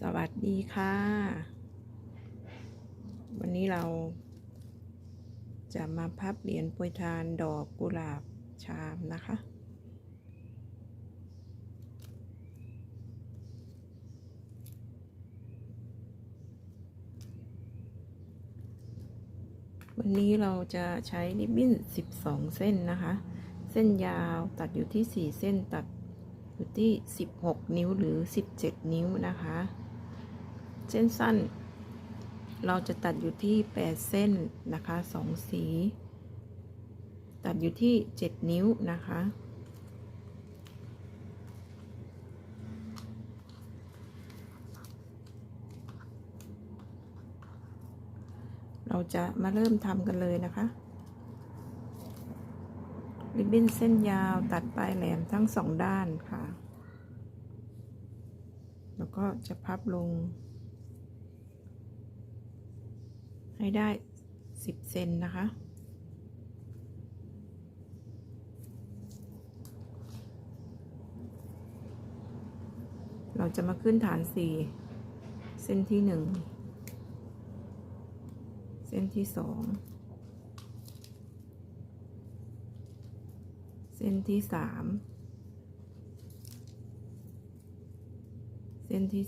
สวัสดีค่ะ วันนี้เรา จะมาพับเหรียญปรยทานดอกกุหลาบชามนะคะ วันนี้เราจะใช้ริบบิ้น 12 เส้นนะคะ เส้นยาวตัดอยู่ที่ 4 เส้นตัดอยู่ที่ 16 นิ้วหรือ 17 นิ้วนะคะ เส้นสั้น เราจะตัดอยู่ที่ 8 เส้นนะคะ2สี ตัดอยู่ที่ 7 นิ้วนะคะเราจะมาเริ่มทำกันเลยนะคะ ริบบิ้นเส้นยาวตัดปลายแหลมทั้งสองด้านค่ะ แล้วก็จะพับลง ให้ได้ 10 เซนนะคะ เราจะมาขึ้นฐาน 4 เส้นที่ 1 เส้นที่ 2 เส้นที่ 3 เส้นที่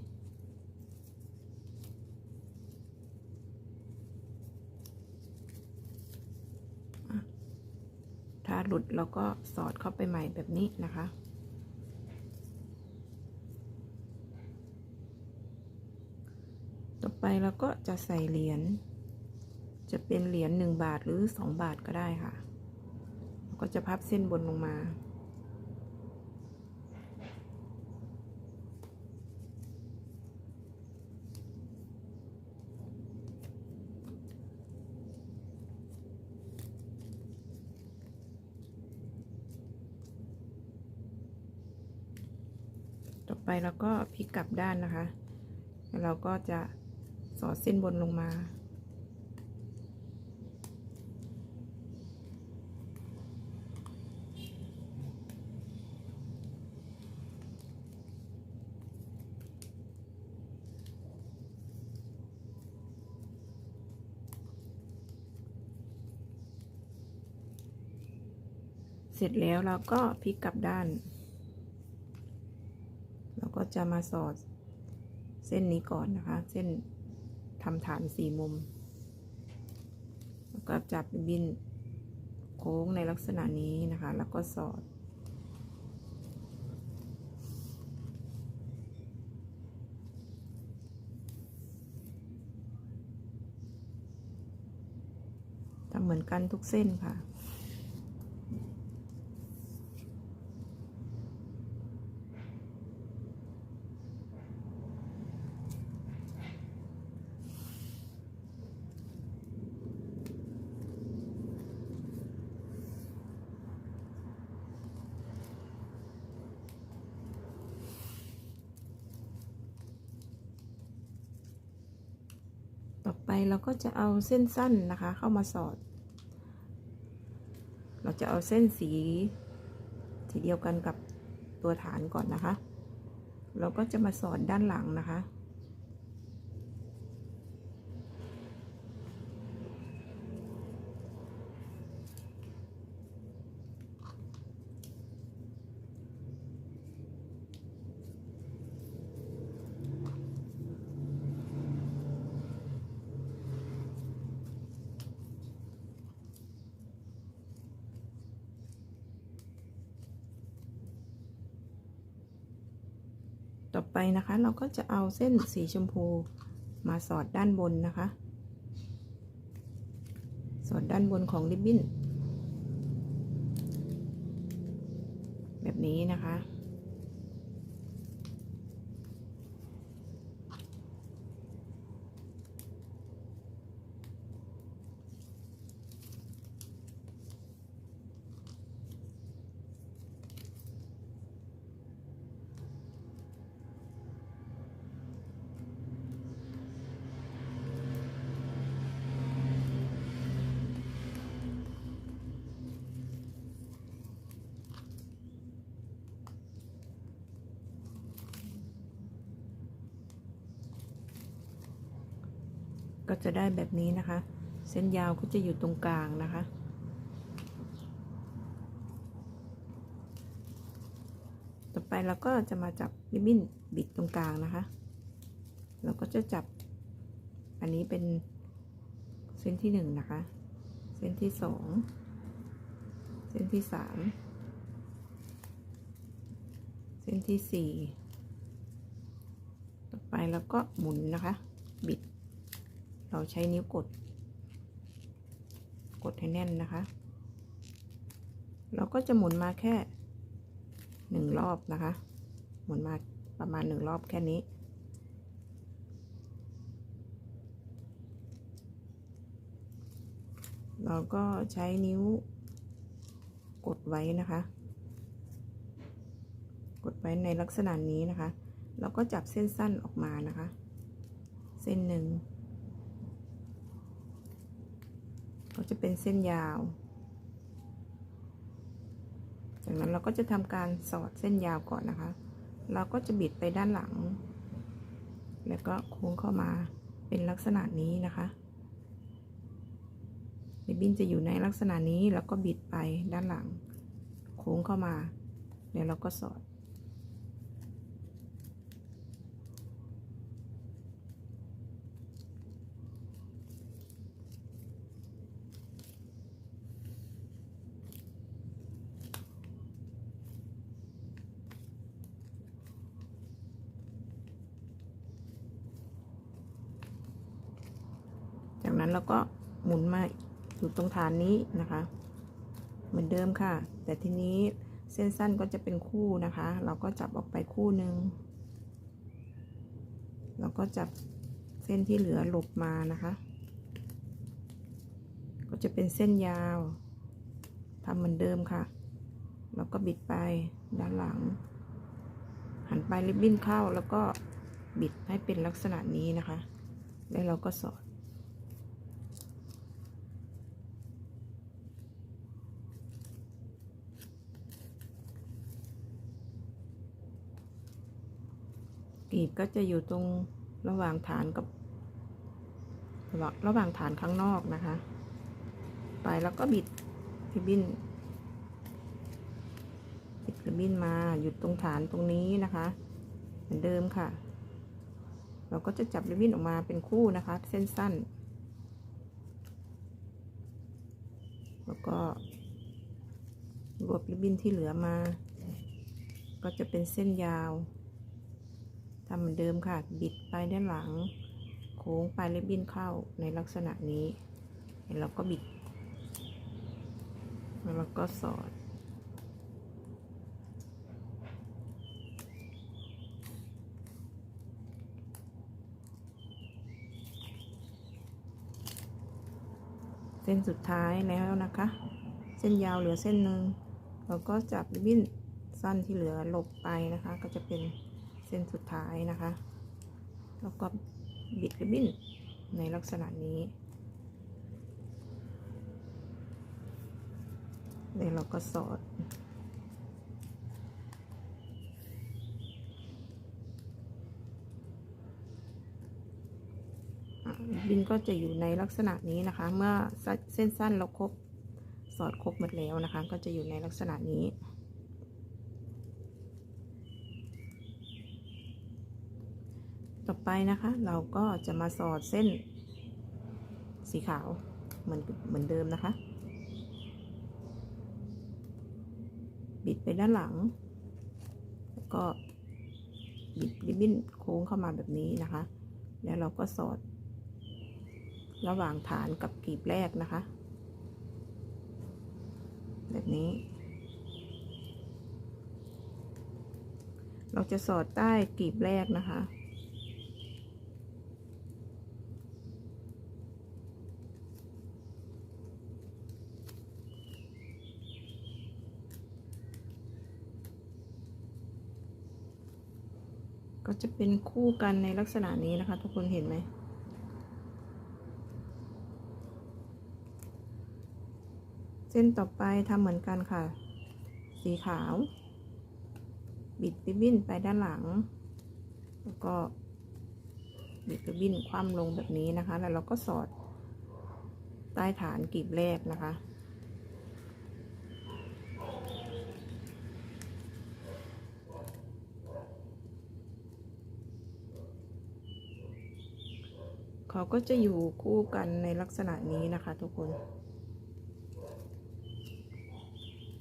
4 หลุดเราก็สอดเข้าไปใหม่แบบนี้นะคะ ต่อไปเราก็จะใส่เหรียญ จะเป็นเหรียญหนึ่งบาทหรือสองบาทก็ได้ค่ะ ก็จะพับเส้นบนลงมา ไปเราก็พลิกกลับด้านนะคะ แล้วเราก็จะสอดเส้นบนลงมา เสร็จแล้วเราก็พลิกกลับด้าน จะมาสอด เส้นนี้ก่อนนะคะ เส้นทำฐานสี่มุมแล้วก็จับบินโค้งในลักษณะนี้นะคะ แล้วก็สอด ทำเหมือนกันทุกเส้นค่ะ เราก็จะเอาเส้นสั้นนะคะ เข้ามาสอด เราจะเอาเส้นสี สีเดียวกันกับตัวฐานก่อนนะคะ เราก็จะมาสอดด้านหลังนะคะ ต่อไปนะคะ เราก็จะเอาเส้นสีชมพูมาสอดด้านบนนะคะ สอดด้านบนของริบบิ้น แบบนี้นะคะ ก็จะได้แบบนี้นะคะ เส้นยาวก็จะอยู่ตรงกลางนะคะ ต่อไปเราก็จะมาจับริบบิ้นบิดตรงกลางนะคะ เราก็จะจับอันนี้เป็นเส้นที่หนึ่งนะคะ เส้นที่สองเส้นที่สามเส้นที่สี่ต่อไปเราก็หมุนนะคะ บิด เราใช้นิ้วกด กดให้แน่นนะคะ เราก็จะหมุนมาแค่หนึ่งรอบนะคะ หมุนมาประมาณหนึ่งรอบแค่นี้ เราก็ใช้นิ้วกดไว้นะคะ กดไว้ในลักษณะนี้นะคะ เราก็จับเส้นสั้นออกมานะคะ เส้นหนึ่ง ก็จะเป็นเส้นยาว จากนั้นเราก็จะทำการสอดเส้นยาวก่อนนะคะ เราก็จะบิดไปด้านหลัง แล้วก็โค้งเข้ามาเป็นลักษณะนี้นะคะริบบิ้นจะอยู่ในลักษณะนี้แล้วก็บิดไปด้านหลัง โค้งเข้ามา แล้วเราก็สอด นั้นเราก็หมุนมาอยู่ตรงฐานนี้นะคะ เหมือนเดิมค่ะ แต่ทีนี้เส้นสั้นก็จะเป็นคู่นะคะ เราก็จับออกไปคู่หนึ่งเราก็จับเส้นที่เหลือหลบมานะคะ ก็จะเป็นเส้นยาวทำเหมือนเดิมค่ะเราก็บิดไปด้านหลัง หันปลายริบบิ้นเข้าแล้วก็บิดให้เป็นลักษณะนี้นะคะ แล้วเราก็สอด กรีบก็จะอยู่ตรงระหว่างฐานกับระหว่างระหว่างฐานข้างนอกนะคะ ไปแล้วก็บิดริบบิ้นบิดริบบิ้นมาหยุดตรงฐานตรงนี้นะคะ เหมือนเดิมค่ะ เราก็จะจับริบบิ้นออกมาเป็นคู่นะคะ เส้นสั้น แล้วก็รวบริบบิ้นที่เหลือมา ก็จะเป็นเส้นยาว ทำเหมือนเดิมค่ะ บิดไปด้านหลัง โค้งไปลายริบบิ้นเข้าในลักษณะนี้ แล้วเราก็บิด แล้วเราก็สอด เส้นสุดท้ายแล้วนะคะ เส้นยาวเหลือเส้นหนึ่งเราก็จับริบบิ้นสั้นที่เหลือหลบไปนะคะ ก็จะเป็น เส้นสุดท้ายนะคะ แล้วก็บิดริบบิ้นในลักษณะนี้แล้วเราก็สอด บินก็จะอยู่ในลักษณะนี้นะคะ เมื่อเส้นสั้นเราครบสอดครบหมดแล้วนะคะ ก็จะอยู่ในลักษณะนี้ ต่อ ไปนะคะ เราก็จะมาสอดเส้นสีขาวเหมือนเหมือนเดิมนะคะ บิดไปด้านหลัง แล้วก็บิดริบบิ้นโค้งเข้ามาแบบนี้นะคะ แล้วเราก็สอด ระหว่างฐานกับกลีบแรกนะคะ แบบนี้ เราจะสอดใต้กลีบแรกนะคะ จะเป็นคู่กันในลักษณะนี้นะคะ ทุกคนเห็นไหมเส้นต่อไปทำเหมือนกันค่ะ สีขาว บิดริบบิ้นไปด้านหลัง แล้วก็บิดริบบิ้นคว่ำลงแบบนี้นะคะ แล้วเราก็สอดใต้ฐานกลีบแรกนะคะ เขาก็จะอยู่คู่กันในลักษณะนี้นะคะ ทุกคน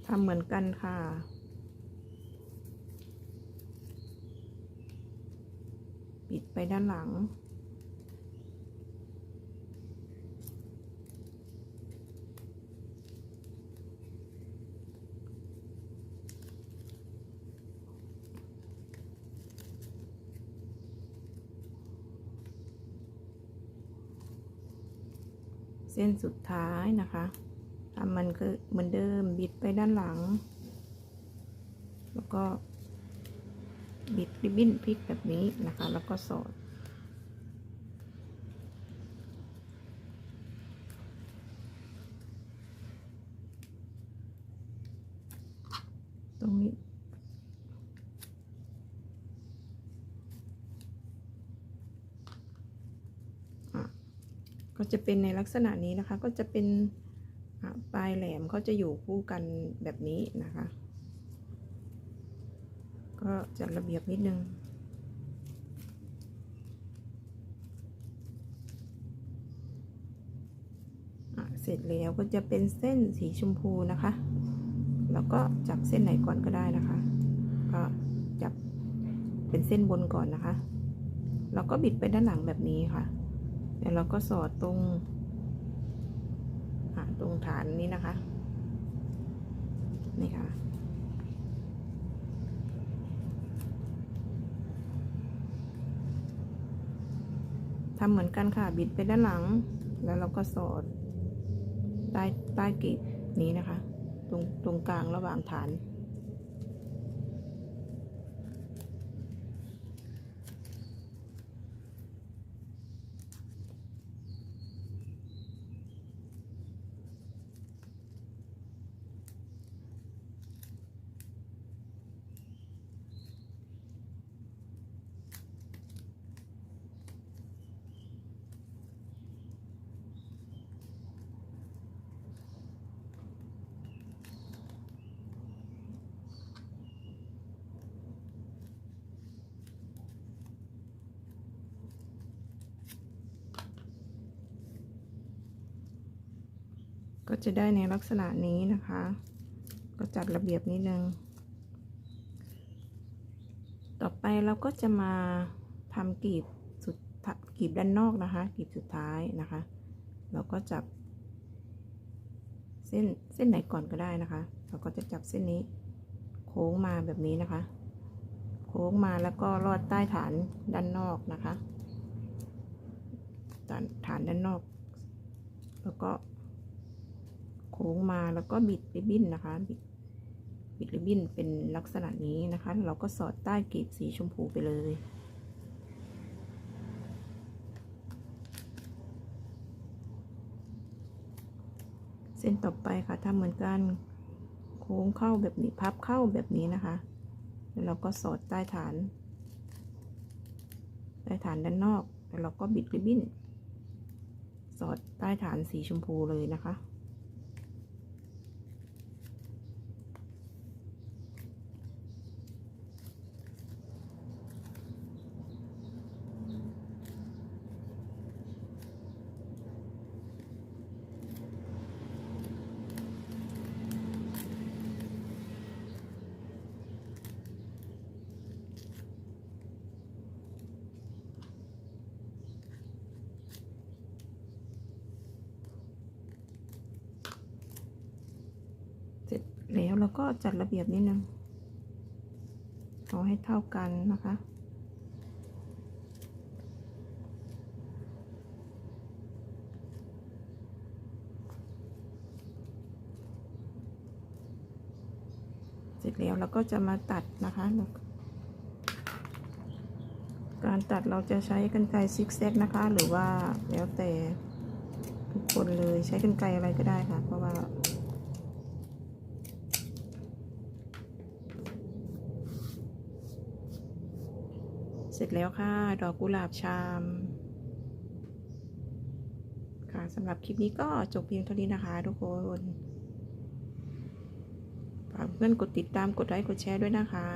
ทำเหมือนกันค่ะปิดไปด้านหลัง ส้นสุดท้ายนะคะทำมันคือเหมือนเดิมบิดไปด้านหลัง แล้วก็บิดริบบิ้นพลิกแบบนี้นะคะ แล้วก็สอด ตรงนี้ ก็จะเป็นในลักษณะนี้นะคะ ก็จะเป็นปลายแหลมเขาจะอยู่คู่กันแบบนี้นะคะ ก็จัดระเบียบนิดนึงเสร็จแล้วก็จะเป็นเส้นสีชมพูนะคะ แล้วก็จับเส้นไหนก่อนก็ได้นะคะ ก็จับเป็นเส้นบนก่อนนะคะ แล้วก็บิดไปด้านหลังแบบนี้ค่ะ แล้วเราก็สอดตรงตรงฐานนี้นะคะ นี่ค่ะ ทำเหมือนกันค่ะบิดไปด้านหลัง แล้วเราก็สอดใต้ใต้กีบนี้นะคะ ตรงตรงกลางระหว่างฐาน ก็จะได้ในลักษณะนี้นะคะ ก็จัดระเบียบนิดนึง ต่อไปเราก็จะมาทำกลีบสุดกลีบด้านนอกนะคะกลีบสุดท้ายนะคะ เราก็จับ เส้นเส้นไหนก่อนก็ได้นะคะ เราก็จะจับเส้นนี้ โค้งมาแบบนี้นะคะ โค้งมาแล้วก็ลอดใต้ฐานด้านนอกนะคะฐานฐานด้านนอก แล้วก็ โค้งมาแล้วก็บิดริบบิ้นนะคะ บิดบิดริบบิ้นเป็นลักษณะนี้นะคะ เราก็สอดใต้กลีบสีชมพูไปเลยเส้นต่อไปค่ะทำเหมือนกันโค้งเข้าแบบนี้พับเข้าแบบนี้นะคะ แล้วเราก็สอดใต้ฐาน ใต้ฐานด้านนอก แล้วเราก็บิดริบบิ้น สอดใต้ฐานสีชมพูเลยนะคะ เสร็จ แล้วเราก็จัดระเบียบนิดนึงเอาให้เท่ากันนะคะ เสร็จแล้วเราก็จะมาตัดนะคะ การตัดเราจะใช้กรรไกรซิกแซกนะคะ หรือว่าแล้วแต่ทุกคนเลยใช้กรรไกรอะไรก็ได้ค่ะ เพราะว่า เสร็จแล้วค่ะ ดอกกุหลาบชาม ค่ะสำหรับคลิปนี้ก็จบเพียงเท่านี้นะคะทุกคนฝากเพื่อนกดติดตามกดไลค์กดแชร์ด้วยนะคะ